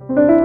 Thank you.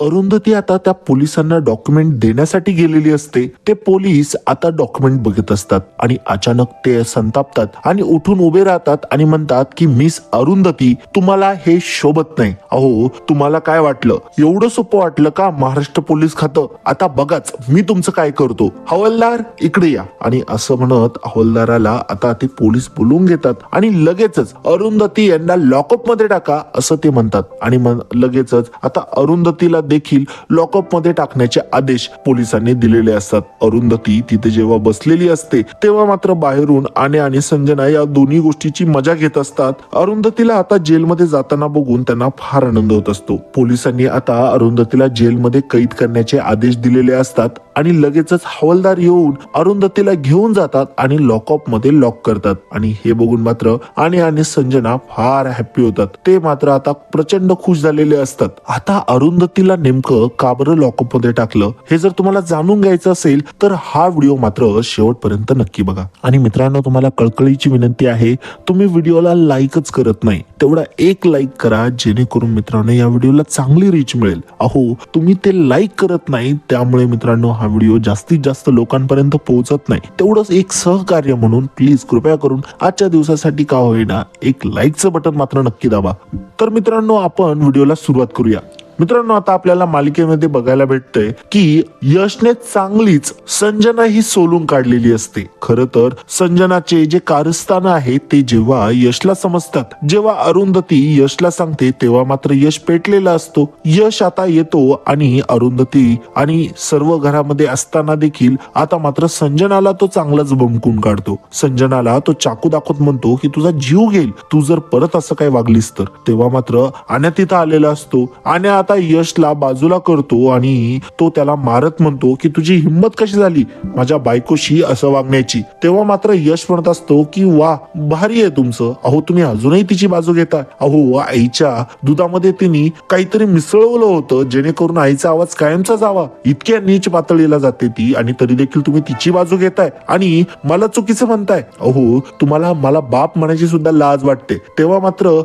Arundhati आता त्या पोलिसांना डॉक्युमेंट देण्यासाठी गेलेली असते. ते पोलीस आता डॉक्युमेंट बघत असतात आणि अचानक ते संतापतात आणि उठून उभे राहतात आणि म्हणतात की मिस अरुंधती तुम्हाला हे शोभत नाही. अहो तुम्हाला काय वाटलं? एवढं सोपं वाटलं का महाराष्ट्र पोलीस खातं? आता बघाच मी तुमचं काय करतो. हवालदार इकडे या. आणि असं म्हणत हवालदाराला आता ते पोलीस बोलवून घेतात आणि लगेचच अरुंधती यांना लॉकअपमध्ये टाका असं ते म्हणतात. आणि लगेचच आता अरुंधतीला देखील लॉकअपमध्ये टाकण्याचे आदेश पोलिसांनी दिलेले असतात. अरुंधती तिथे जेव्हा बसलेली असते तेव्हा मात्र बाहेरून आणि आणि संजना या दोन्ही गोष्टीची मजा घेत असतात. अरुंधतीला आता जेलमध्ये जाताना बघून त्यांना फार आनंद होत असतो. पोलिसांनी आता अरुंधतीला जेलमध्ये कैद करण्याचे आदेश दिलेले असतात. आणि लगेचच हवालदार येऊन अरुंधतीला घेऊन जातात आणि लॉकअपमध्ये लॉक करतात. आणि हे बघून मात्र आणि आणि संजना फार हॅप्पी होतात. ते मात्र आता प्रचंड खुश झालेले असतात. आता अरुंधतीला नेमकं का बरं लॉकअपमध्ये टाकलं? हे जर तुम्हाला जाणून घ्यायचं असेल तर हा व्हिडिओ मात्र शेवटपर्यंत नक्की बघा. आणि मित्रांनो तुम्हाला कळकळीची विनंती आहे तुम्ही व्हिडिओला लाईकच करत नाही. तेवढा एक लाईक करा जेणेकरून मित्रांनो या व्हिडिओला चांगली रीच मिळेल. अहो तुम्ही ते लाईक करत नाही त्यामुळे मित्रांनो हा व्हिडिओ जास्तीत जास्त लोकांपर्यंत पोहोचत नाही. तेवढंच एक सहकार्य म्हणून प्लीज कृपया करून आजच्या दिवसासाठी का होईना एक लाईकचं बटन मात्र नक्की दाबा. तर मित्रांनो आपण व्हिडिओला सुरुवात करूया. मित्रांनो आता आपल्याला मालिकेमध्ये बघायला भेटतंय की यशने चांगलीच संजना ही सोलून काढलेली असते. खर तर संजनाचे जे कारस्थान आहे ते जेव्हा यशला समजतात जेव्हा अरुंधती यशला सांगते तेव्हा मात्र यश पेटलेला असतो. यश आता येतो आणि अरुंधती आणि सर्व घरामध्ये असताना देखील आता मात्र संजनाला तो चांगलाच बमकून काढतो. संजनाला तो चाकू दाखवत म्हणतो की तुझा जीव घेईल. तू जर परत असं काय वागलीस तर. तेव्हा मात्र आण्या तिथं आलेला असतो. आण्या आता यशला बाजूला करतो आणि तो त्याला मारत म्हणतो की तुझी हिंमत कशी झाली माझ्या बायकोशी असं वागण्याची? तेव्हा मात्र यश म्हणत असतो की वा भारी आहे तुमचं. अहो तुम्ही अजूनही तिची बाजू घेता अहो आईच्या दुधामध्ये तिने काहीतरी मिसळवलं होतं जेणेकरून आईचा आवाज कायमचा जावा. इतक्या नीच पातळीला जाते ती आणि तरी देखील तुम्ही तिची बाजू घेताय आणि मला चुकीचं म्हणताय. अहो तुम्हाला मला बाप म्हणायची सुद्धा लाज वाटते. तेव्हा मात्र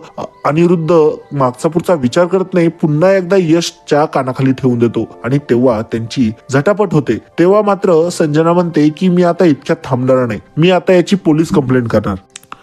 अनिरुद्ध मागचा पुढचा विचार करत नाही पुन्हा एकदा यशच्या कानाखाली ठेवून देतो आणि तेव्हा त्यांची झटापट होते. तेव्हा मात्र संजना म्हणते की मी आता इतक्यात थांबणार नाही. मी आता याची पोलीस कंप्लेंट करणार.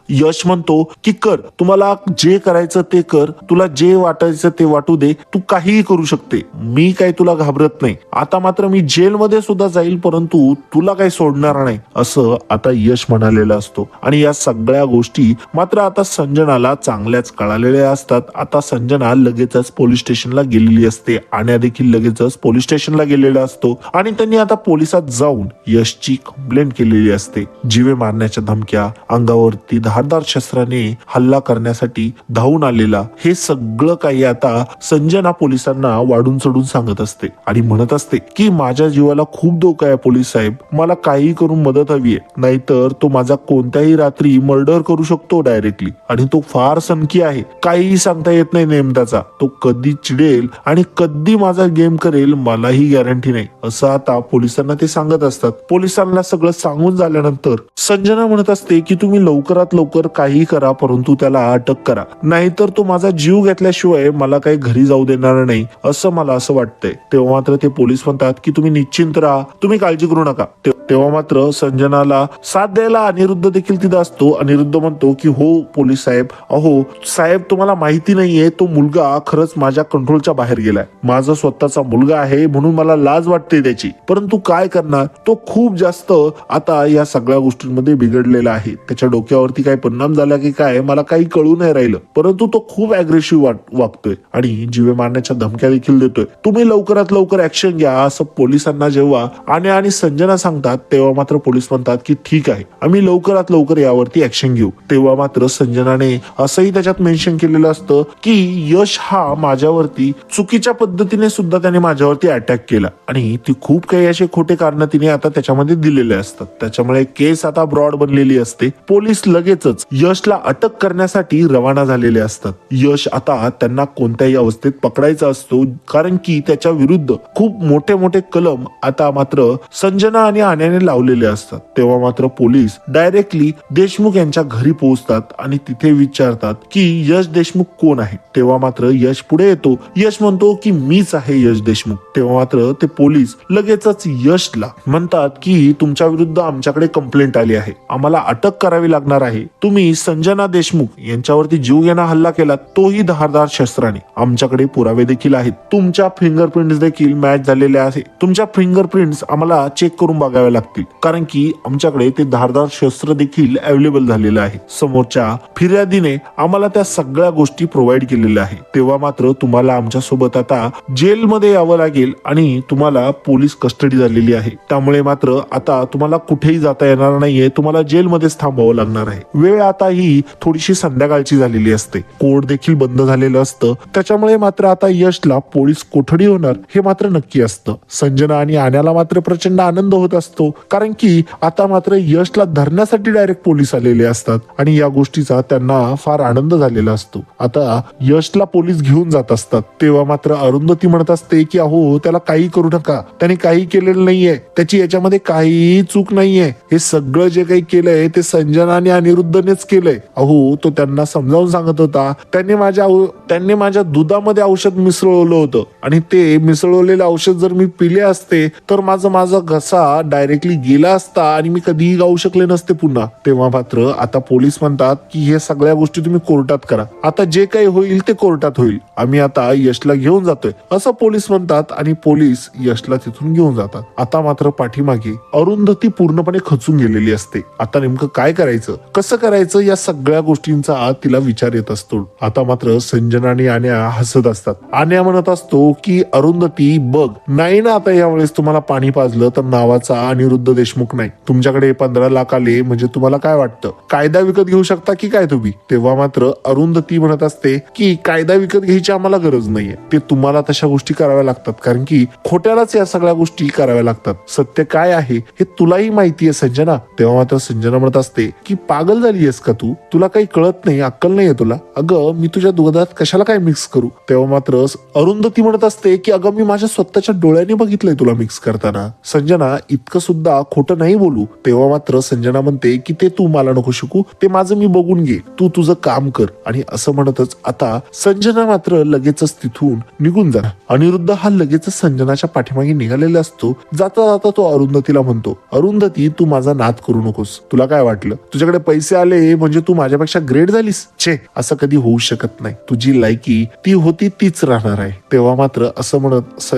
यश म्हणतो की कर. तुम्हाला जे करायचं ते कर. तुला जे वाटायचं ते वाटू दे. तू काहीही करू शकते. मी काही तुला घाबरत नाही. आता मात्र मी जेलमध्ये सुद्धा जाईल परंतु तुला काही सोडणार नाही असं आता यश म्हणालेला असतो. आणि या सगळ्या गोष्टी मात्र आता संजनाला चांगल्याच कळालेल्या असतात. आता संजना लगेचच पोलीस स्टेशनला गेलेली असते. आण्या देखील लगेचच पोलीस स्टेशनला गेलेला असतो. आणि त्यांनी आता पोलिसात जाऊन यशची कंप्लेंट केलेली असते. जीवे मारण्याच्या धमक्या अंगावरती धारदार शस्त्राने हल्ला करण्यासाठी धावून आलेला हे सगळं काही आता संजना पोलिसांना वाढून चढून सांगत असते आणि म्हणत असते की माझ्या जीवाला खूप धोका आहे पोलीस साहेब. मला काही करून मदत हवी आहे. नाहीतर तो माझा कोणत्याही रात्री मर्डर करू शकतो डायरेक्टली. आणि तो फार सनकी आहे. काहीही सांगता येत नाही नेम तो कधी चिडेल आणि कधी माझा गेम करेल मलाही गॅरंटी नाही. असं आता पोलिसांना ते सांगत असतात. पोलिसांना सगळं सांगून झाल्यानंतर संजना म्हणत असते की तुम्ही लवकरात लवकर काही करा परंतु त्याला अटक करा. नाहीतर तो माझा जीव घेतल्याशिवाय मला काही घरी जाऊ देणार नाही असं मला असं वाटतंय. तेव्हा मात्र ते पोलीस म्हणतात की तुम्ही निश्चिंत राहा तुम्ही काळजी करू नका. तेव्हा मात्र संजनाला साथ द्यायला अनिरुद्ध देखील तिथं असतो. अनिरुद्ध म्हणतो की हो पोलीस साहेब. अहो साहेब तुम्हाला माहिती नाहीये तो मुलगा खरंच माझ्या कंट्रोलच्या बाहेर गेलाय. माझा स्वतःचा मुलगा आहे म्हणून मला लाज वाटते त्याची. परंतु काय करणार? तो खूप जास्त आता या सगळ्या गोष्टींमध्ये बिघडलेला आहे. त्याच्या डोक्यावरती काय परिणाम झाला की काय मला काही कळू नाही राहिलं. परंतु तो खूप अग्रेसिव्ह वागतोय आणि जीवे मारण्याच्या धमक्या देखील देतोय. तुम्ही लवकरात लवकर ऍक्शन घ्या असं पोलिसांना जेव्हा आणि आणि संजना सांगतात तेव्हा मात्र पोलीस म्हणतात की ठीक आहे आम्ही लवकरात लवकर यावरती ऍक्शन घेऊ. तेव्हा मात्र संजनाने असंही त्याच्यात मेन्शन केलेलं असतं की यश हा माझ्यावरती चुकीच्या पद्धतीने सुद्धा त्याने माझ्यावरती अटॅक केला. आणि ती खूप काही असे खोटे कारण तिने आता त्याच्यामध्ये दिलेले असतात. त्याच्यामुळे केस आता ब्रॉड बनलेली असते. पोलीस लगेच लगेचच यशला अटक करण्यासाठी रवाना झालेले असतात. यश आता त्यांना कोणत्याही अवस्थेत पकडायचा असतो कारण की त्याच्या विरुद्ध खूप मोठे मोठे कलम आता मात्र संजना आणि आण्याने लावलेले असतात. तेव्हा मात्र पोलीस डायरेक्टली देशमुख यांच्या घरी पोहोचतात आणि तिथे विचारतात की यश देशमुख कोण आहे? तेव्हा मात्र यश पुढे येतो. यश म्हणतो की मीच आहे यश देशमुख. तेव्हा मात्र ते पोलीस लगेचच यशला म्हणतात की तुमच्या विरुद्ध आमच्याकडे कंप्लेंट आली आहे. आम्हाला अटक करावी लागणार आहे. तुम्ही संजना देशमुख यांच्यावरती जीवघेणा हल्ला केला तोही धारदार शस्त्राने. आमच्याकडे पुरावे देखील आहेत. तुमच्या फिंगरप्रिंट देखील मॅच झालेले आहे. तुमच्या फिंगरप्रिंट्स आम्हाला चेक करून बघावे लागतील. कारण की आमच्याकडे ते धारदार शस्त्र देखील अवेलेबल झालेलं आहे. समोरच्या फिर्यादीने आम्हाला त्या सगळ्या गोष्टी प्रोव्हाइड केलेल्या आहे तेव्हा मात्र तुम्हाला आमच्यासोबत आता जेलमध्ये यावं लागेल आणि तुम्हाला पोलीस कस्टडी झालेली आहे. त्यामुळे मात्र आता तुम्हाला कुठेही जाता येणार नाहीये. तुम्हाला जेलमध्येच थांबावं लागणार आहे. वेळ आता ही थोडीशी संध्याकाळची झालेली असते. कोर्ट देखील बंद झालेलं असतं. त्याच्यामुळे मात्र आता यशला पोलीस कोठडी होणार हे मात्र नक्की असतं. संजना आणि आण्याला मात्र प्रचंड आनंद होत असतो. कारण की आता मात्र यशला धरण्यासाठी डायरेक्ट पोलीस आलेले असतात. आणि या गोष्टीचा त्यांना फार आनंद झालेला असतो. आता यशला पोलीस घेऊन जात असतात. तेव्हा मात्र अरुंधती म्हणत असते की अहो त्याला काही करू नका. त्याने काही केलेलं नाहीये. त्याची याच्यामध्ये काहीही चूक नाहीये. हे सगळं जे काही केलंय ते संजना आणि अनिरुद्ध अनिरुद्धनेच केलंय. अहो तो त्यांना समजावून सांगत होता त्यांनी माझ्या त्यांनी माझ्या दुधामध्ये औषध मिसळवलं होतं. आणि ते मिसळवलेलं औषध जर मी पिले असते तर माझा माझा घसा डायरेक्टली गेला असता आणि मी कधीही गाऊ शकले नसते पुन्हा. तेव्हा मात्र आता पोलीस म्हणतात की हे सगळ्या गोष्टी तुम्ही कोर्टात करा. आता जे काही होईल ते कोर्टात होईल. आम्ही आता यशला घेऊन जातोय असं पोलीस म्हणतात आणि पोलीस यशला तिथून घेऊन जातात. आता मात्र पाठीमागे अरुंधती पूर्णपणे खचून गेलेली असते. आता नेमकं काय करायचं? कसं करायचं या सगळ्या गोष्टींचा तिला विचार येत असतो. आता मात्र संजना आणि आण्या हसत असतात. आन्या म्हणत असतो की अरुंधती बघ नाही ना आता यावेळेस तुम्हाला पाणी पाजलं तर नावाचा अनिरुद्ध देशमुख नाही. तुमच्याकडे पंधरा लाख आले म्हणजे तुम्हाला काय वाटतं? कायदा विकत घेऊ शकता की काय तुम्ही? तेव्हा मात्र अरुंधती म्हणत असते की कायदा विकत घ्यायची आम्हाला गरज नाहीये. ते तुम्हाला तशा गोष्टी कराव्या लागतात. कारण की खोट्यालाच या सगळ्या गोष्टी कराव्या लागतात. सत्य काय आहे हे तुलाही माहिती आहे संजना. तेव्हा मात्र संजना म्हणत असते की पागल झाली आलीयस का तू? तुला काही कळत नाही अक्कल नाहीये तुला? अगं मी तुझ्या दुधात कशाला काय मिक्स करू? तेव्हा मात्र अरुंधती म्हणत असते की अगं मी माझ्या स्वतःच्या डोळ्याने बघितलंय तुला मिक्स करताना. संजना इतकं सुद्धा खोटं नाही बोलू. तेव्हा मात्र संजना म्हणते की ते तू मला नको शिकू ते माझं मी बघून घे. तू तुझं काम कर. आणि असं म्हणतच आता संजना मात्र लगेचच तिथून निघून जाणार. अनिरुद्ध हा लगेचच संजनाच्या पाठीमागे निघालेला असतो. जाता जाता तो अरुंधतीला म्हणतो अरुंधती तू माझा नाद करू नकोस. तुला काय वाटलं? तुझ्याकडे पैसे आले म्हणजे तू माझ्यापेक्षा ग्रेट झालीस? छे असं कधी होऊ शकत नाही. तुझी लायकी ती होती तीच राहणार आहे. तेव्हा मात्र असं म्हणत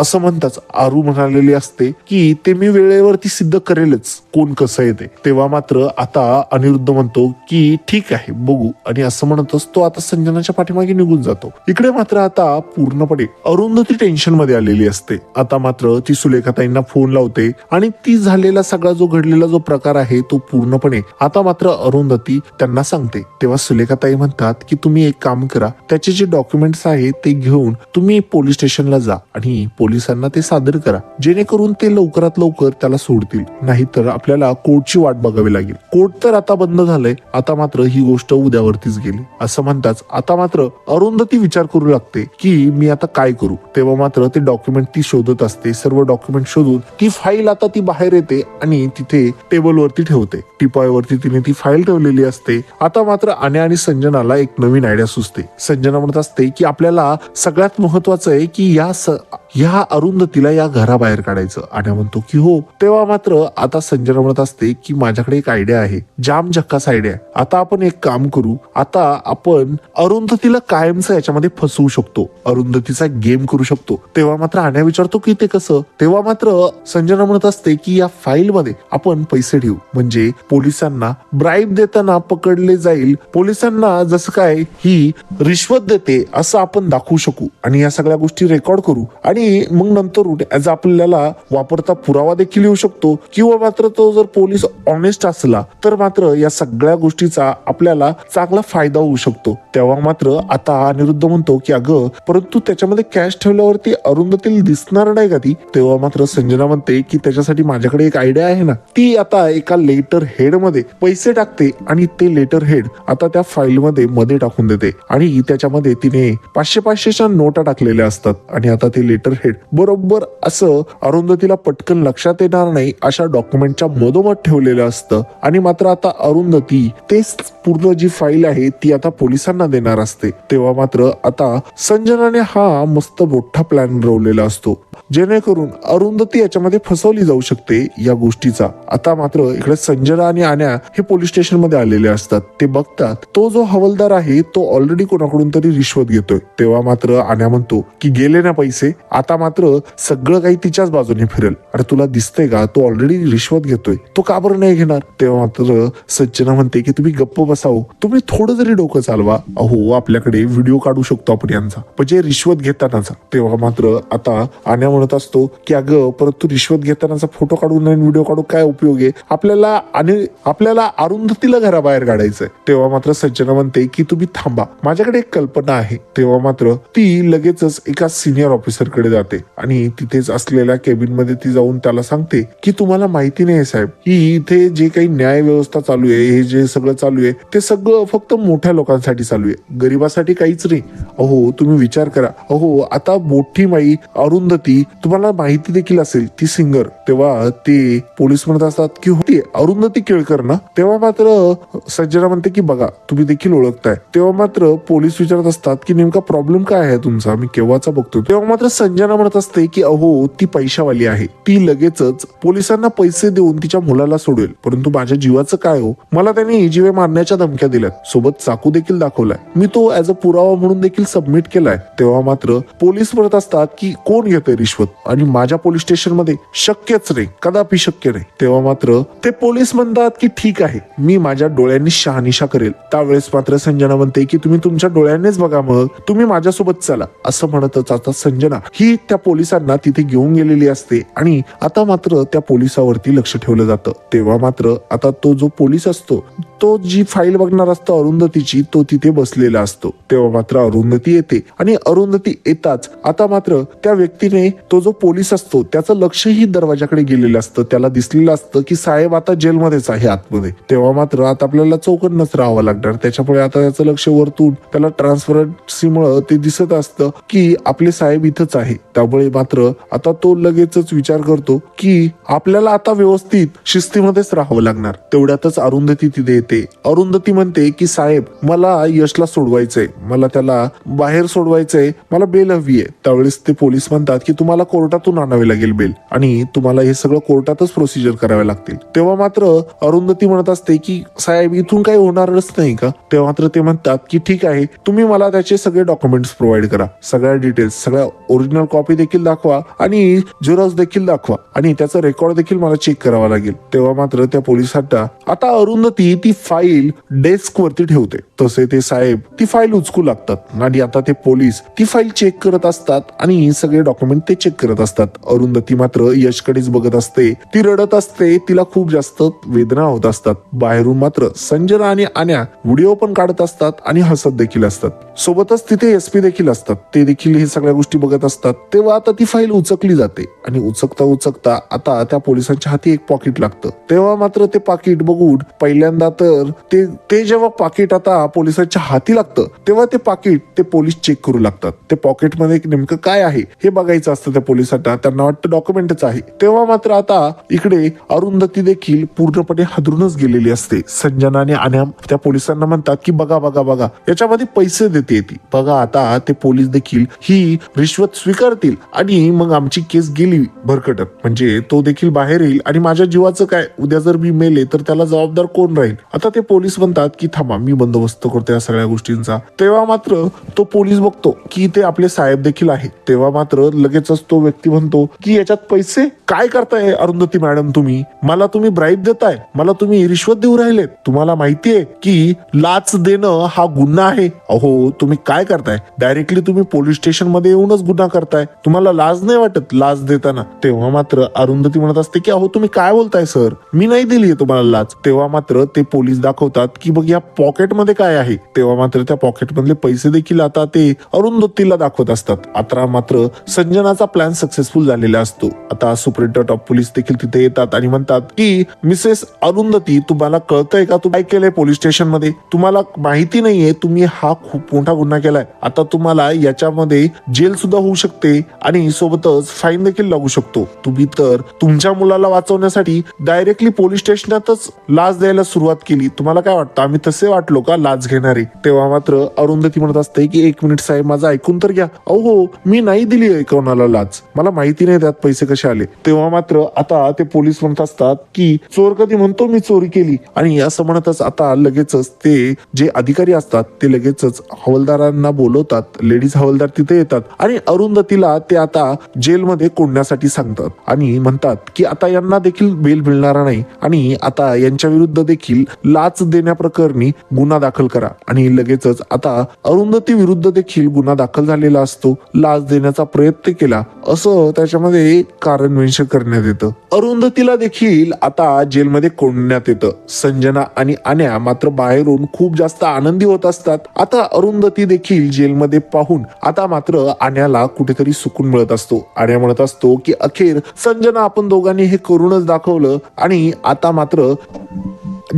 असं म्हणताच आरू म्हणालेली असते की ते मी वेळेवरती सिद्ध करेलच. कोण कसं येते तेव्हा मात्र आता अनिरुद्ध म्हणतो की ठीक आहे बघू. आणि असं म्हणतच तो आता संजनाच्या पाठीमागे निघून जातो. इकडे मात्र आता पूर्णपणे अरुंधती टेन्शनमध्ये आलेली असते. आता मात्र ती सुलेखाताईंना फोन लावते आणि ती झालेला सगळा जो घडलेला जो प्रकार आहे तो पूर्णपणे आता मात्र अरुंधती त्यांना सांगते. तेव्हा सुलेखाताई म्हणतात की तुम्ही एक काम करा. त्याचे जे डॉक्युमेंट्स आहेत ते घेऊन तुम्ही पोलीस स्टेशनला जा आणि पोलिसांना ते सादर करा. जेणेकरून ते लवकरात लवकर त्याला सोडतील. नाहीतर आपल्याला कोर्टची वाट बघावी लागेल. कोर्ट तर आता बंद झालंय. आता मात्र ही गोष्ट उद्यावरतीच गेली. असं म्हणताच आता मात्र अरुंधती विचार करू लागते की मी आता काय करू? तेव्हा मात्र ते डॉक्युमेंट ती शोधत असते. सर्व डॉक्युमेंट शोधून ती फाईल आता ती बाहेर येते आणि तिथे टेबलवरती ठेवते. टिपॉयवरती तिने ती फाईल ठेवलेली असते. आता मात्र आण्या आणि संजनाला एक नवीन आयडिया सुचते. संजना म्हणत असते की आपल्याला सगळ्यात महत्वाचं आहे की या स- ह्या अरुंधतीला या घराबाहेर काढायचं. आणि म्हणतो की हो. तेव्हा मात्र आता संजना म्हणत असते की माझ्याकडे एक आयडिया आहे. जाम झक्कास आयडिया आता आपण एक काम करू. आता आपण अरुंधतीला कायमचं याच्यामध्ये फसवू शकतो. अरुंधतीचा गेम करू शकतो. तेव्हा मात्र आण्या विचारतो की ते कसं? तेव्हा मात्र संजना म्हणत असते की या फाईल मध्ये आपण पैसे ठेवू. म्हणजे पोलिसांना ब्राईब देताना पकडले जाईल. पोलिसांना जसं काय ही रिश्वत देते असं आपण दाखवू शकू. आणि या सगळ्या गोष्टी रेकॉर्ड करू. आणि आणि मग नंतर ऍज आपल्याला वापरता पुरावा देखील येऊ शकतो. किंवा मात्र तो जर पोलीस ऑनेस्ट असला तर मात्र या सगळ्या गोष्टीचा आपल्याला चांगला फायदा होऊ शकतो. तेव्हा मात्र आता अनिरुद्ध म्हणतो की अगं परंतु त्याच्यामध्ये कॅश ठेवल्यावरती अरुंधतील दिसणार नाही का ती? तेव्हा मात्र संजना म्हणते की त्याच्यासाठी माझ्याकडे एक आयडिया आहे ना. ती आता एका लेटर हेडमध्ये पैसे टाकते आणि ते लेटर हेड आता त्या फाईल मध्ये मध्ये टाकून देते. आणि त्याच्यामध्ये तिने पाचशे पाचशेच्या नोटा टाकलेल्या असतात. आणि आता ते लेटर हेड बरोबर असं अरुंधतीला पटकन लक्षात येणार नाही अशा डॉक्युमेंटच्या मधोमध ठेवलेलं असतं. आणि मात्र आता अरुंधती तेच पूर्ण जी फाईल आहे ती आता पोलिसांना देणार असते. तेव्हा मात्र आता संजनाने हा मस्त मोठा प्लॅन रवलेला असतो. जेणेकरून अरुंधती याच्यामध्ये फसवली जाऊ शकते या गोष्टीचा. आता मात्र इकडे संजना आणि आन्या हे पोलीस स्टेशनमध्ये आलेले असतात. ते बघतात तो जो हवलदार आहे तो ऑलरेडी कोणाकडून तरी रिश्वत घेतोय. तेव्हा मात्र आन्या म्हणतो की गेले ना पैसे. आता मात्र सगळं काही तिच्याच बाजूने फिरेल. अरे तुला दिसतंय का? तो ऑलरेडी रिश्वत घेतोय. तो का बरं नाही घेणार? तेव्हा मात्र सज्जना म्हणते की तुम्ही गप्प बसाव तुम्ही थोडं जरी डोकं चालवा. अहो आपल्याकडे व्हिडिओ काढू शकतो आपण यांचा. म्हणजे रिश्वत घेतानाचा. तेव्हा मात्र आता आन्या म्हणत असतो की अगं परंतु रिश्वत घेतानाचा फोटो काढून व्हिडिओ काढून काय उपयोग आहे? आपल्याला आणि आपल्याला अरुंधतीला घराबाहेर काढायचंय. तेव्हा मात्र सज्जना म्हणते की तुम्ही थांबा. माझ्याकडे एक कल्पना आहे. तेव्हा मात्र ती लगेचच एका सिनियर ऑफिसरकडे जाते आणि तिथेच असलेल्या केबिनमध्ये ती जाऊन त्याला सांगते की तुम्हाला माहिती नाही साहेब. की इथे जे काही न्याय व्यवस्था चालू आहे हे जे सगळं चालू आहे ते सगळं फक्त मोठ्या लोकांसाठी चालू आहे. गरीबासाठी काहीच नाही. अहो तुम्ही विचार करा. अहो आता मोठी माई अरुंधती तुम्हाला माहिती देखील असेल ती सिंगर तेव्हा ते पोलीस म्हणत असतात की होती अरुंधती केळकर ना? तेव्हा मात्र सज्जना म्हणते की बघा तुम्ही देखील ओळखताय. तेव्हा मात्र पोलीस विचारत असतात की नेमका प्रॉब्लेम काय आहे तुमचा? मी केव्हाचा बघतो तेव्हा मात्र संजना म्हणत असते की अहो ती पैशावाली आहे. ती लगेचच पोलिसांना पैसे देऊन तिच्या मुलाला सोडवेल परंतु माझ्या जीवाचं काय हो? मला त्यांनी जीवे मारण्याच्या धमक्या दिल्या सोबत चाकू देखील दाखवलाय. मी तो ऍज अ पुरावा म्हणून देखील सबमिट केलाय. तेव्हा मात्र पोलीस म्हणत असतात की कोण घेतोय रिश्वत? आणि माझ्या पोलीस स्टेशनमध्ये शक्यच नाही कदापि शक्य नाही. तेव्हा मात्र ते पोलीस म्हणतात की ठीक आहे मी माझ्या डोळ्यांनी शहानिशा करेल. त्यावेळेस मात्र संजना म्हणते की तुम्ही तुमच्या डोळ्यांनीच बघा मग तुम्ही माझ्यासोबत चला असं म्हणतच आता संजना ही त्या पोलिसांना तिथे घेऊन गेलेली असते. आणि आता मात्र त्या पोलिसावरती लक्ष ठेवलं जातं. तेव्हा मात्र आता तो जो पोलीस असतो तो जी फाईल बघणार असतो अरुंधतीची तो तिथे बसलेला असतो. तेव्हा मात्र अरुंधती येते आणि अरुंधती येताच आता मात्र त्या व्यक्तीने तो जो पोलीस असतो त्याचं लक्षही दरवाजाकडे गेलेलं असतं. त्याला दिसलेलं असतं की साहेब आता जेलमध्येच आहे आतमध्ये. तेव्हा मात्र आता आपल्याला चौकटनच राहावं लागणार. त्याच्यामुळे आता त्याचं लक्ष वरतून त्याला ट्रान्सपरन्सीमुळे ते दिसत असतं की आपले साहेब इथंच आहे. त्यामुळे मात्र आता तो लगेचच विचार करतो की आपल्याला आता व्यवस्थित शिस्तीमध्येच राहावं लागणार. तेवढ्यातच अरुंधती तिथे येते अरुंधती म्हणते की साहेब मला यशला सोडवायचंय. मला त्याला बाहेर सोडवायचंय. मला बेल हवी आहे त्यावेळेस ते पोलीस म्हणतात की तुम्हाला कोर्टातून आणावे लागेल बेल आणि तुम्हाला हे सगळं कोर्टातच प्रोसिजर करावे लागतील. तेव्हा मात्र अरुंधती म्हणत असते की साहेब इथून काही होणारच नाही का? तेव्हा मात्र ते म्हणतात की ठीक आहे. तुम्ही मला त्याचे सगळे डॉक्युमेंट्स प्रोव्हाइड करा. सगळ्या डिटेल्स सगळ्या ओरिजिनल कॉपी देखील दाखवा आणि झेरॉक्स देखील दाखवा आणि त्याचा रेकॉर्ड देखील मला चेक करावा लागेल. तेव्हा मात्र त्या पोलिसांना आता अरुंधती ती फाईल डेस्क वरती ठेवते. तसे ते साहेब ती फाईल उचकू लागतात. आणि आता ते पोलीस ती फाईल चेक करत असतात आणि सगळे डॉक्युमेंट ते चेक करत असतात. अरुंधती मात्र यशकडेच बघत असते. ती रडत असते. तिला खूप जास्त वेदना होत असतात. बाहेरून मात्र संजना आणि आन्या व्हिडिओ पण काढत असतात आणि हसत देखील असतात. सोबतच तिथे एस पी देखील असतात. ते देखील हे सगळ्या गोष्टी बघत असतात. तेव्हा आता ती फाईल उचकली जाते. आणि उचकता उचकता आता त्या पोलिसांच्या हाती एक पॉकेट लागतं. तेव्हा मात्र ते पाकिट बघून पहिल्यांदा तर ते ते जेव्हा पाकिट आता पोलिसांच्या हाती लागतं तेव्हा ते पाकिट ते पोलीस चेक करू लागतात. ते पॉकेटमध्ये नेमकं काय आहे हे बघायचं असतं त्या पोलिसांना. त्यांना वाटतं डॉक्युमेंटच आहे. तेव्हा मात्र आता इकडे अरुंधती देखील पूर्णपणे हादरूनच गेलेली असते. संजना आणि आन्या त्या पोलिसांना म्हणतात की बघा बघा बघा याच्यामध्ये पैसे देते ती. बघा आता ते पोलीस देखील ही रिश्वत स्वीकारतील आणि मग आमची केस गेली भरकटत. म्हणजे तो देखील बाहेर येईल आणि माझ्या जीवाचं काय? उद्या जर मी मेले तर त्याला जबाबदार कोण राहील? आता ते पोलीस म्हणतात की थांबा मी बंदोबस्त करतो या सगळ्या गोष्टींचा. तेव्हा मात्र तो पोलीस बघतो की ते आपले साहेब देखील आहेत. तेव्हा मात्र लगेचच तो व्यक्ती म्हणतो की याच्यात पैसे काय करताय अरुंधती मॅडम तुम्ही? मला तुम्ही ब्राईब देताय. मला तुम्ही रिश्वत देऊ राहिलेत. तुम्हाला माहितीये की लाच देणं हा गुन्हा आहे. अहो तुम्ही काय करताय? डायरेक्टली तुम्ही पोलीस स्टेशनमध्ये येऊनच गुन्हा करताय. तुम्हाला लाज नाही वाटत लाच देताना? तेव्हा मात्र अरुंधती म्हणत असते की अहो तुम्ही काय बोलताय सर? मी नाही दिली तुम्हाला लाच. तेव्हा मात्र ते पोलीस दाखवतात की बघ या पॉकेटमध्ये काय आहे? तेव्हा मात्र त्या पॉकेट मधले पैसे देखील आता ते अरुंधतीला दाखवत असतात. आता मात्र संजनाचा प्लॅन सक्सेसफुल झालेला असतो. आता सुप्रिंटेंट ऑफ पोलीस देखील तिथे येतात आणि म्हणतात की मिसेस अरुंधती तुम्हाला कळतंय का? तू काय केलंय पोलीस स्टेशनमध्ये? तुम्हाला माहिती नाहीये तुम्ही हा खूप मोठा गुन्हा केलाय. आता तुम्हाला याच्यामध्ये जेल सुद्धा होऊ शकते आणि सोबतच फाईन देखील लागू शकतो. तुम्ही तर तुमच्या मुलाला वाचवण्यासाठी डायरेक्टली पोलीस स्टेशनातच लाच द्यायला सुरुवात केली. तुम्हाला काय वाटतं? आम्ही तसे वाटलो का लाच घेणारे? तेव्हा मात्र अरुंधती म्हणत असते की एक मिनिट साहेब माझं ऐकून तर घ्या. अहो हो, मी नाही दिली ऐकवणाला कोणाला लाच. मला माहिती नाही त्यात पैसे कसे आले. तेव्हा मात्र आता ते पोलीस म्हणत असतात की चोर कधी म्हणतो मी चोरी केली? आणि असं म्हणतच आता लगेचच ते जे अधिकारी असतात ते लगेचच हवालदारांना बोलवतात. लेडीज हवालदार तिथे येतात आणि अरुंधतीला ते आता जेलमध्ये कोंडण्यासाठी सांगतात. आणि म्हणतात की आता यांना देखील बेल मिळणार नाही आणि आता यांच्या विरुद्ध देखील लाच देण्याप्रकरणी गुन्हा दाखल करा. आणि लगेचच आता अरुंधती विरुद्ध देखील गुन्हा दाखल झालेला असतो. लाच देण्याचा प्रयत्न केला. असं त्याच्यामध्ये कारण मेन्शन करण्यात येतं. अरुंधतीला देखील आता जेलमध्ये कोंडण्यात येतं. संजना आणि आन्या मात्र बाहेरून खूप जास्त आनंदी होत असतात. आता अरुंधती देखील जेलमध्ये पाहून आता मात्र आण्याला कुठेतरी सुकून मिळत असतो. आण्या म्हणत असतो की अखेर संजना आपण दोघांनी हे करूनच दाखवलं आणि आता मात्र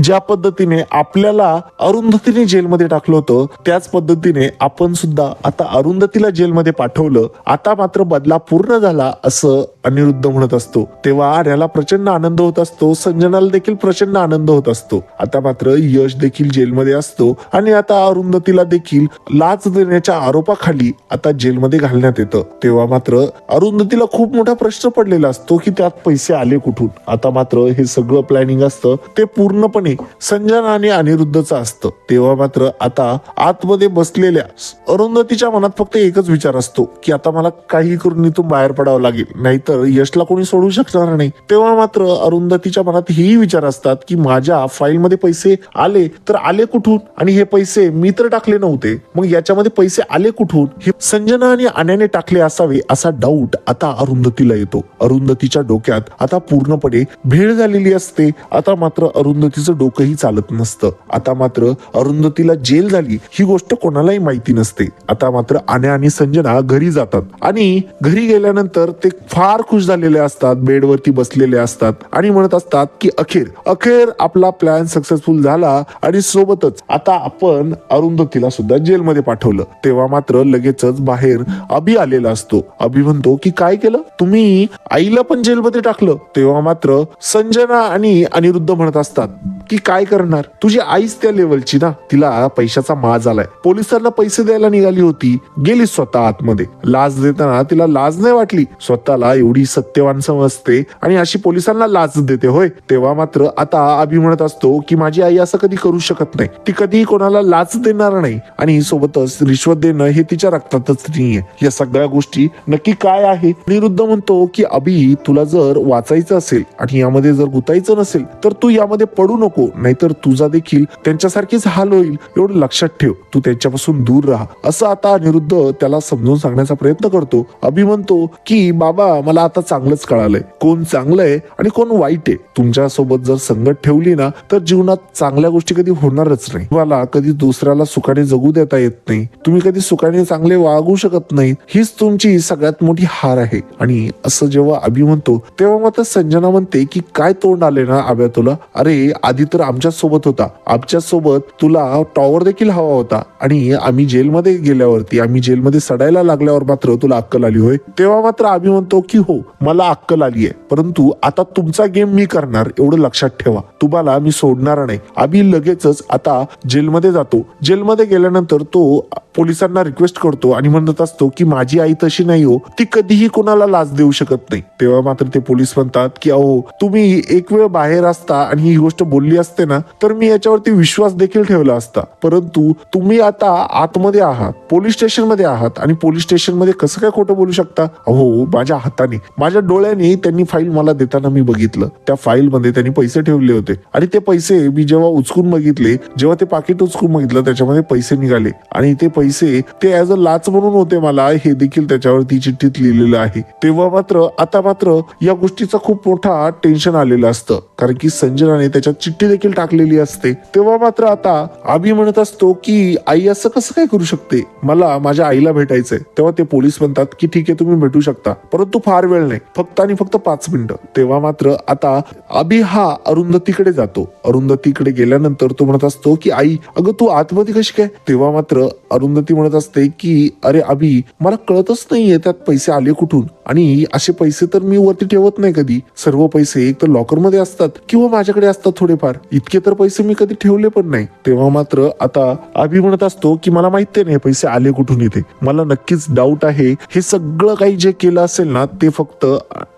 ज्या पद्धतीने आपल्याला अरुंधतीने जेलमध्ये टाकलं होतं त्याच पद्धतीने आपण सुद्धा आता अरुंधतीला जेलमध्ये पाठवलं. आता मात्र बदला पूर्ण झाला असं अनिरुद्ध म्हणत असतो. तेव्हा आर्याला प्रचंड आनंद होत असतो. संजनाला देखील प्रचंड आनंद होत असतो. आता मात्र यश देखील जेलमध्ये असतो आणि आता अरुंधतीला देखील लाच देण्याच्या आरोपाखाली आता जेलमध्ये घालण्यात येतं. तेव्हा मात्र अरुंधतीला खूप मोठा प्रश्न पडलेला असतो की त्यात पैसे आले कुठून? आता मात्र हे सगळं प्लॅनिंग असतं. ते पूर्णपणे संजना आणि अनिरुद्धचं असतं. तेव्हा मात्र आता आतमध्ये बसलेल्या अरुंधतीच्या मनात फक्त एकच विचार असतो की आता मला काही करून इथून बाहेर पडावं लागेल. नाहीतर यशला कोणी सोडू शकणार नाही. तेव्हा मात्र अरुंधतीच्या मनात हेही विचार असतात की माझ्या फाईलमध्ये पैसे आले तर आले कुठून? आणि हे पैसे मी तर टाकले नव्हते. मग याच्यामध्ये पैसे आले कुठून? हे संजना आणि आण्याने टाकले असावे असा डाऊट आता अरुंधतीला येतो. अरुंधतीच्या डोक्यात आता पूर्णपणे भेळ झालेली असते. आता मात्र अरुंधतीचं डोकंही चालत नसतं. आता मात्र अरुंधतीला जेल झाली ही गोष्ट कोणालाही माहिती नसते. आता मात्र आण्या आणि संजना घरी जातात. आणि घरी गेल्यानंतर ते फार खुश झालेले असतात बेडवरती बसलेले असतात आणि म्हणत असतात की अखेर अखेर आपला प्लॅन सक्सेसफुल झाला आणि सोबतच आता आपण अरुंधतीला सुद्धा जेलमध्ये पाठवलं. तेव्हा मात्र लगेचच बाहेर अभि आलेला असतो. अभि म्हणतो की काय केलं? तुम्ही आईला पण जेलमध्ये टाकलं. तेव्हा मात्र संजना आणि अनिरुद्ध म्हणत असतात की काय करणार? तुझी आईच त्या लेवलची ना? तिला पैशाचा माज आलाय. पोलिसांना पैसे द्यायला निघाली होती. गेली स्वतः आतमध्ये. लाज देताना तिला लाज नाही वाटली. स्वतःला एवढी सत्यवान समजते आणि अशी पोलिसांना लाज देते होय? तेव्हा मात्र आता अभि म्हणत असतो की माझी आई असं कधी करू शकत नाही. ती कधीही कोणाला लाच देणार नाही. आणि सोबतच रिश्वत देणं हे तिच्या रक्तातच नाहीये. या सगळ्या गोष्टी नक्की काय आहे? निरुद्ध म्हणतो की अभि तुला जर वाचायचं असेल आणि यामध्ये जर गुतायचं नसेल तर तू यामध्ये पडू नको. नाहीतर तुझा देखील त्यांच्यासारखीच हाल होईल. एवढं लक्षात ठेव. तू त्यांच्यापासून दूर राहा. असं आता अनिरुद्ध त्याला समजून सांगण्याचा प्रयत्न करतो. अभि म्हणतो की बाबा मला आता चांगलंच कळालंय. कोण चांगलं आहे आणि कोण वाईट आहे? तुमच्यासोबत जर संगत ठेवली ना तर जीवनात चांगल्या गोष्टी कधी होणारच नाही. तुम्हाला कधी दुसऱ्याला सुखाने जगू देता येत नाही. तुम्ही कधी सुखाने चांगले वागू शकत नाही हीच तुमची सगळ्यात मोठी हार आहे. आणि असं जेव्हा अभि म्हणतो तेव्हा मात्र संजना म्हणते की काय तोंड आले ना आब्या तुला? अरे आधी तर आमच्यासोबत होता. आमच्यासोबत तुला टॉवर देखील हवा होता. आणि आम्ही जेलमध्ये गेल्यावरती आम्ही जेलमध्ये सडायला लागल्यावर मात्र तुला अक्कल आली होय? तेव्हा मात्र आम्ही म्हणतो की हो मला अक्कल आली आहे. परंतु आता तुमचा गेम मी करणार. एवढं लक्षात ठेवा. तुम्हाला मी सोडणार नाही. आम्ही लगेचच आता जेलमध्ये जातो. जेलमध्ये गेल्यानंतर तो पोलिसांना रिक्वेस्ट करतो आणि म्हणत असतो की माझी आई तशी नाही हो. ती कधीही कोणाला लाच देऊ शकत नाही. तेव्हा मात्र ते पोलीस म्हणतात की अहो तुम्ही एक वेळ बाहेर असता आणि ही गोष्ट बोलली असते ना तर मी याच्यावरती विश्वास देखील ठेवला असता. परंतु तुम्ही आता आतमध्ये आहात पोलीस स्टेशनमध्ये आहात आणि पोलीस स्टेशनमध्ये कसं काय खोटं बोलू शकता? अहो माझ्या हाताने माझ्या डोळ्याने त्यांनी फाईल मला देताना मी बघितलं. त्या फाईल मध्ये त्यांनी पैसे ठेवले होते आणि ते पैसे मी जेव्हा उचकून बघितले जेव्हा ते पाकिट उचकून बघितलं त्याच्यामध्ये पैसे निघाले. आणि ते पैसे ते ऍज अ लाच म्हणून होते मला हे देखील त्याच्यावरती चिठ्ठीत लिहिलेलं आहे. तेव्हा मात्र आता मात्र या गोष्टीचा खूप मोठा टेन्शन आलेलं असतं. कारण की संजनाने त्याच्यात चिठ्ठी देखील टाकलेली असते. तेव्हा मात्र आता आम्ही म्हणत असतो की आई असं कसं काय करू शकते? मला माझ्या आईला भेटायचंय. तेव्हा ते पोलीस म्हणतात की ठीक आहे तुम्ही भेटू शकता. परंतु फार वेळ नाही. फक्त आणि फक्त पाच मिनिटं. तेव्हा मात्र आता अभि हा अरुंधतीकडे जातो. अरुंधतीकडे गेल्यानंतर तो म्हणत असतो की आई अगं तू आतमध्ये कशी काय? तेव्हा मात्र अरुंधती म्हणत असते की अरे अभि मला कळतच नाहीये त्यात पैसे आले कुठून? आणि असे पैसे तर मी वरती ठेवत नाही कधी. सर्व पैसे एक तर लॉकरमध्ये असतात किंवा माझ्याकडे असतात थोडेफार. इतके तर पैसे मी कधी ठेवले पण नाही. तेव्हा मात्र आता अभि म्हणत असतो की मला माहिती नाही हे पैसे आले कुठून इथे. मला नक्कीच डाऊट आहे. हे सगळं काही जे केलं असेल ना ते फक्त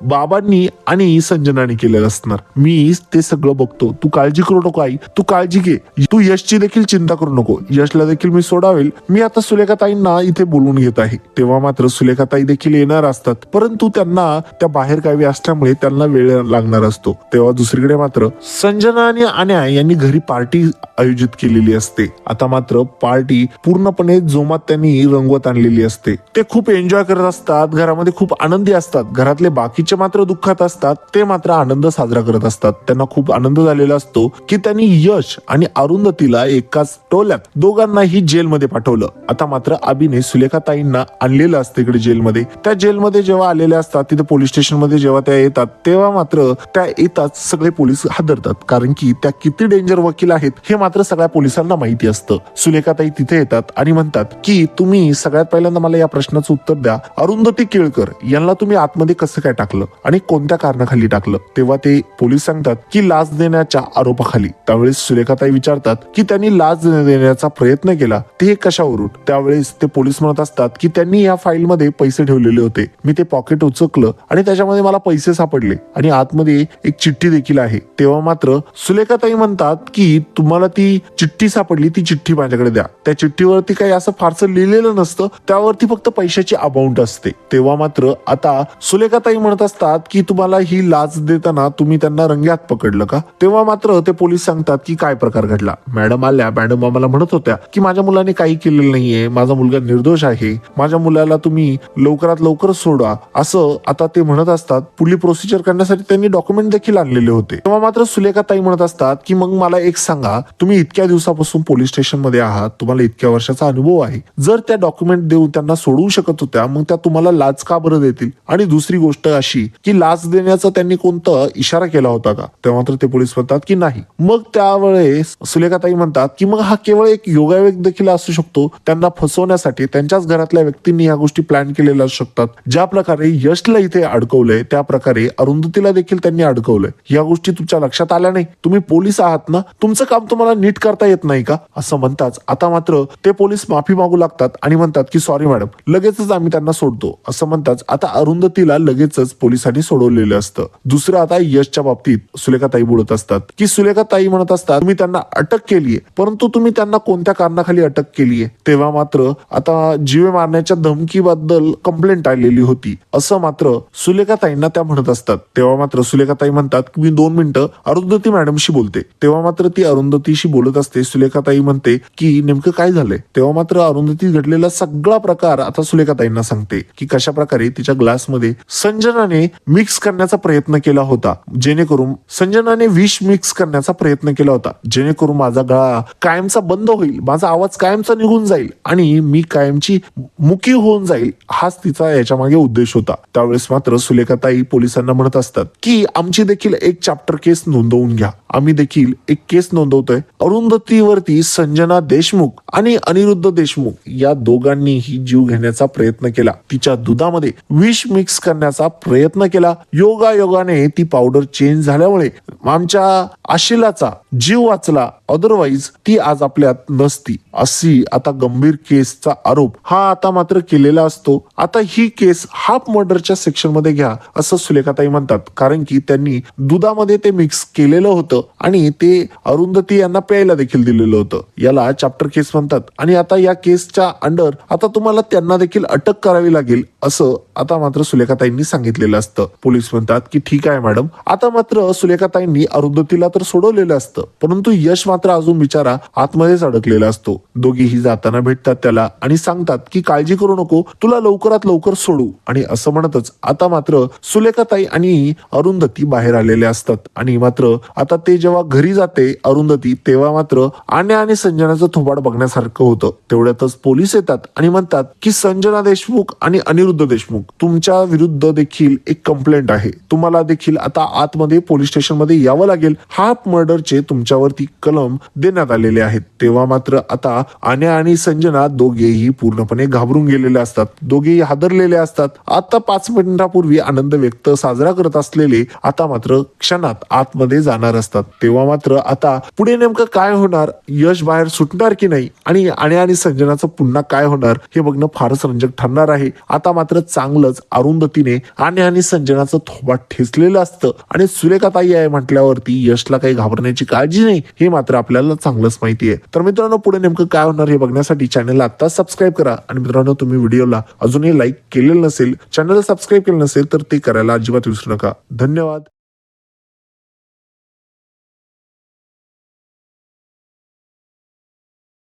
बाबांनी आणि संजनाने केलेलं असणार. मी ते सगळं बघतो. तू काळजी करू नको आई. तू काळजी घे. तू यशची देखील चिंता करू नको. यशला देखील मी सोडावेल. मी आता सुलेखाताईंना इथे बोलवून घेत आहे. तेव्हा मात्र सुलेखाताई देखील येणार असतात. परंतु त्यांना त्या बाहेर गावी असल्यामुळे त्यांना वेळ लागणार असतो. तेव्हा दुसरीकडे मात्र संजना आणि अन्या यांनी घरी पार्टी आयोजित केलेली असते. आता मात्र पार्टी पूर्णपणे जोमात त्यांनी रंगवत आणलेली असते. ते खूप एन्जॉय करत असतात घरामध्ये खूप आनंदी असतात. घरातले बाकीचे मात्र दुःखात असतात ते मात्र आनंद साजरा करत असतात. त्यांना खूप आनंद झालेला असतो की त्यांनी यश आणि अरुंधतीला एकाच टोल्यात दोघांनाही जेलमध्ये पाठवलं. आता मात्र अभिने सुलेखा ताईंना आणलेलं असतं इकडे जेलमध्ये. त्या जेलमध्ये जेव्हा आलेल्या असतात तिथे पोलीस स्टेशनमध्ये जेव्हा त्या येतात तेव्हा मात्र त्या येतात सगळे पोलीस हादरतात. कारण की त्या किती डेंजर वकील आहेत हे मात्र सगळ्या पोलिसांना माहिती असतं. सुलेखाताई तिथे येतात आणि म्हणतात की तुम्ही सगळ्यात पहिल्यांदा मला या प्रश्नाचं उत्तर द्या. अरुंधती केळकर यांना तुम्ही आतमध्ये कसं काय टाकलं आणि कोणत्या कारणाखाली टाकलं? तेव्हा ते पोलीस सांगतात की लाच देण्याच्या आरोपाखाली. त्यावेळेस सुलेखाताई विचारतात की त्यांनी लाच देण्याचा प्रयत्न केला? ते कशावरून? त्यावेळेस ते पोलीस म्हणत असतात की त्यांनी या फाईलमध्ये पैसे ठेवलेले होते. मी ते पॉकेट उचकलं आणि त्याच्यामध्ये मला पैसे सापडले. आणि आतमध्ये एक चिठ्ठी देखील आहे. तेव्हा मात्र सुलेखाताई म्हणतात की तुम्हाला ती चिठ्ठी सापडली ती चिठ्ठी माझ्याकडे द्या. त्या चिठ्ठीवरती काही असं फारसं लिहिलेलं नसतं. त्यावरती फक्त पैशाची अमाऊंट असते. तेव्हा मात्र आता सुलेखाताई म्हणत असतात की तुम्हाला ही लाच देताना तुम्ही त्यांना रंग्यात पकडलं का? तेव्हा मात्र ते पोलीस सांगतात की काय प्रकार घडला? मॅडम आल्या. मॅडम आम्हाला म्हणत होत्या की माझ्या मुलाने काही केलेलं नाहीये. माझा मुलगा निर्दोष आहे. माझ्या मुलाला तुम्ही लवकरात लवकर सोडा असं आता ते म्हणत असतात पुढली प्रोसिजर करण्यासाठी त्यांनी डॉक्युमेंट देखील आणलेले होते. तेव्हा मात्र सुलेखा ताई म्हणत असतात की मग मला एक सांगा तुम्ही इतक्या दिवसापासून पोलीस स्टेशनमध्ये आहात तुम्हाला इतक्या वर्षाचा अनुभव आहे. जर त्या डॉक्युमेंट देऊन त्यांना सोडवू शकत होत्या मग त्या तुम्हाला लाच का बरं देतील? आणि दुसरी गोष्ट अशी की लाच देण्याचा त्यांनी कोणता इशारा केला होता का? तेव्हा मात्र ते पोलीस म्हणतात की नाही. मग त्यावेळेस सुलेखाताई म्हणतात की मग हा केवळ एक योगायोग देखील असू शकतो. त्यांना फसवण्यासाठी त्यांच्याच घरातल्या व्यक्तींनी या गोष्टी प्लॅन केलेल्या असू शकतात. ज्या प्रकारे यशला इथे अडकवलंय त्या प्रकारे अरुंधतीला देखील त्यांनी अडकवलंय. या गोष्टी तुमच्या लक्षात आल्या नाही. तुम्ही पोलीस आहात ना तुमचं काम तुम्हाला नीट करता येत नाही का? असं म्हणताच आता मात्र ते पोलीस माफी मागू लागतात आणि म्हणतात की सॉरी मॅडम लगेचच आम्ही त्यांना सोडतो. असं म्हणताच आता अरुंधतीला लगेचच पोलिसांनी सोडवलेलं असतं. दुसरं आता यशच्या बाबतीत सुलेखाताई बोलत असतात की सुलेखाताई म्हणत असतात तुम्ही त्यांना अटक केलीये परंतु तुम्ही त्यांना कोणत्या कारणाखाली अटक केलीये? तेव्हा मात्र आता जीवे मारण्याच्या धमकीबद्दल कंप्लेंट आलेली होती. असं मात्र सुलेखाताईंना त्या म्हणत असतात. तेव्हा मात्र सुलेखाताई म्हणतात की मी दोन मिनिटं अरुंधती मॅडमशी बोलते. तेव्हा मात्र ती अरुंधतीशी बोलत असते. सुलेखाताई म्हणते की नेमकं काय झालंय? तेव्हा मात्र अरुंधती घडलेला सगळा प्रकार आता सुलेखाताईंना सांगते की कशा प्रकारे तिच्या ग्लासमध्ये संजनाने मिक्स करण्याचा प्रयत्न केला होता. जेणेकरून संजनाने विष मिक्स करण्याचा प्रयत्न केला होता. जेणेकरून माझा गळा कायमचा बंद होईल माझा आवाज कायमचा निघून जाईल आणि मी कायमची मुकी होऊन जाईल हाच तिचा याच्या मागे उद्देश होता. त्यावेळेस मात्र सुलेखाताई पोलिसांना म्हणत असतात की आमची देखील एक चॅप्टर केस नोंदवून घ्या. आम्ही देखील एक केस नोंदवतोय. अरुंधतीवरती संजना देशमुख आणि अनिरुद्ध देशमुख या दोघांनीही जीव घेण्याचा प्रयत्न केला. तिच्या दुधामध्ये विष मिक्स करण्याचा प्रयत्न केला. योगा योगाने ती पावडर चेंज झाल्यामुळे आमच्या आशिलाचा जीव वाचला. अदरवाईज ती आज आपल्यात नसती. अशी आता गंभीर केसचा आरोप हा आता मात्र केलेला असतो. आता ही केस हाफ मर्डरच्या सेक्शन मध्ये घ्या असं सुलेखाताई म्हणतात. कारण की त्यांनी दुधामध्ये ते मिक्स केलेलं होतं आणि ते अरुंधती यांना प्यायला देखील दिलेलं होतं. याला चॅप्टर केस म्हणतात. आणि आता या केसच्या अंडर आता तुम्हाला त्यांना देखील अटक करावी लागेल असं आता मात्र सुलेखाताईंनी सांगितलेलं असतं. पोलीस म्हणतात की ठीक आहे मॅडम. आता मात्र सुलेखाताईंनी अरुंधतीला तर सोडवलेलं असतं. परंतु यश मात्र अजून बिचारा आतमध्येच अडकलेला असतो. दोघीही जाताना भेटतात त्याला आणि सांगतात की काळजी करू नको. तुला लवकरात लवकर सोडू. आणि असं म्हणतच आता मात्र सुलेखाताई आणि अरुंधती बाहेर आलेले असतात. आणि मात्र आता ते जेव्हा घरी जाते अरुंधती तेव्हा मात्र आण्या आणि संजनाचं थोबाड बघण्यासारखं होतं. तेवढ्यातच पोलीस येतात आणि म्हणतात की संजना देशमुख आणि अनिरुद्ध देशमुख. तुमच्या विरुद्ध देखील एक कंप्लेंट आहे. तुम्हाला देखील आता आतमध्ये पोलीस स्टेशनमध्ये यावं लागेल. हाफ मर्डरचे तुमच्यावरती कलम देण्यात आलेले आहेत. तेव्हा मात्र आता आण्या आणि संजना दोघेही पूर्णपणे घाबरून गेलेले असतात. दोघेही हादरलेले असतात. आता पाच मिनिटापूर्वी आनंद व्यक्त साजरा करत असलेले आता मात्र क्षणात आतमध्ये जाणार असतात. तेव्हा मात्र आता पुढे नेमकं काय होणार? यश बाहेर सुटणार की नाही? आणि आण्या आणि संजनाचं पुन्हा काय होणार? हे बघणं फारच रंजक ठरणार आहे. आता मात्र चांग चांगलंच अरुंधतीने आणि आणि संजनाचं थोबाट ठेचलेलं असतं. आणि सुरेखाताई आहे म्हटल्यावरती यशला काही घाबरण्याची काळजी नाही हे मात्र आपल्याला चांगलंच माहिती आहे. तर मित्रांनो पुढे नेमकं काय होणार हे बघण्यासाठी चॅनलला आता सबस्क्राईब करा. आणि मित्रांनो तुम्ही व्हिडिओला अजूनही लाईक केलेलं नसेल चॅनलला सबस्क्राईब केलं नसेल तर ते करायला अजिबात विसरू नका. धन्यवाद.